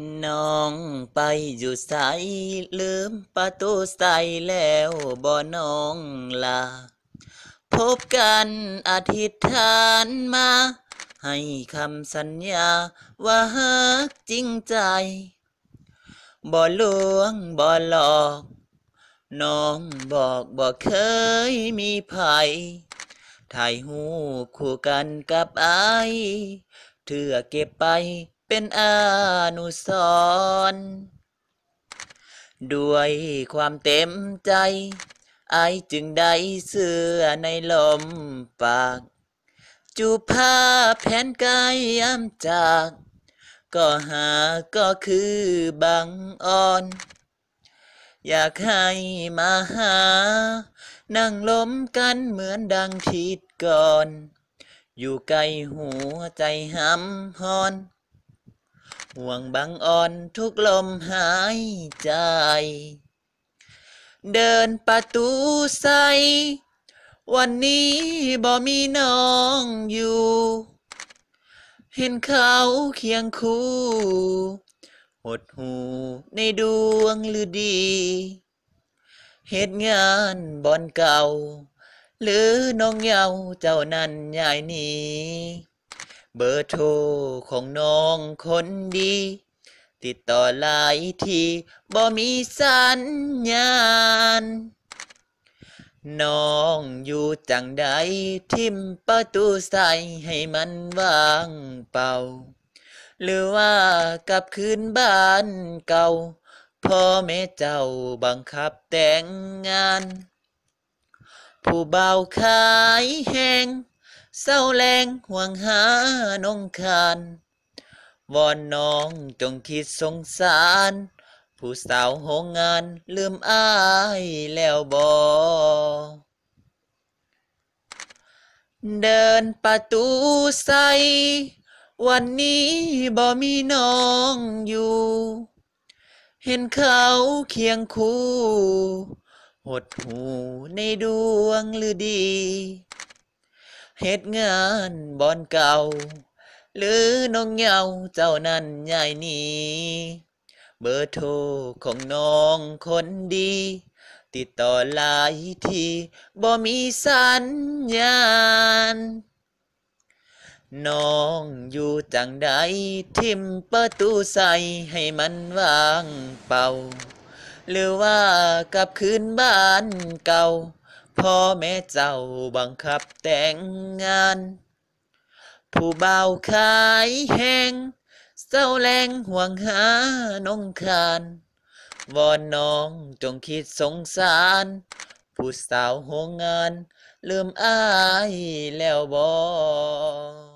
น้องไปอยู่ใสลืมประตูใสแล้วบ่น้องลา พบกันอธิษฐานมา ให้คำสัญญาว่าฮักจริงใจ บ่ลวงบ่หลอก น้องบอกบ่เคยมีภัยถ่ายหูคู่กันกับไอเถื่อเก็บไป เป็นอนุสรณ์ด้วยความเต็มใจไอจึงได้เสื้อในลมปาก จูผ้าแผ่นกายย้ำจาก ก็หาก็คือบางอ่อน อยากให้มาหา นั่งล้มกันเหมือนดังทิดก่อน อยู่ใกล้หัวใจห้ำฮอน ห่วงบางอ่อนทุกลมหายใจ เดินประตูใส วันนี้บ่มีน้องอยู่ เห็นเขาเคียงคู่ หดหูในดวงฤดี เหตุงานบอนเก่า หรือน้องเยาเจ้านั้นยายนี เบอร์โทรของน้องคนดี ติดต่อหลายทีบ่มีสัญญาณ น้องอยู่จังใดทิมประตูใส่ให้มันว่างเป่า หรือว่ากลับคืนบ้านเก่า พ่อแม่เจ้าบังคับแต่งงาน ผู้เบาขายแหง เศร้าแรงห่วงหานงคานวอนน้องจงคิดสงสาร ผู้สาวโหงงานลืมอายแล้วบอเดินประตูใส วันนี้บ่มีน้องอยู่ เห็นเขาเคียงคู่ หดหูในดวงฤดี เหตุงานบอนเก่า หรือน้องเหยาเจ้านั้นยายหนีเบอร์โทรของน้องคนดี ติดต่อหลายทีบ่มีสัญญาณ น้องอยู่จังใดทิมประตูใส่ให้มันว่างเป่า หรือว่ากลับคืนบ้านเก่า พ่อแม่เจ้าบังคับแต่งงาน ผู้เบาวขายแหงเศร้าแรงห่วงหาน้องคานวอนน้องจงคิดสงสาร ผู้สาวโหงงาน ลืมอายแล้วบอก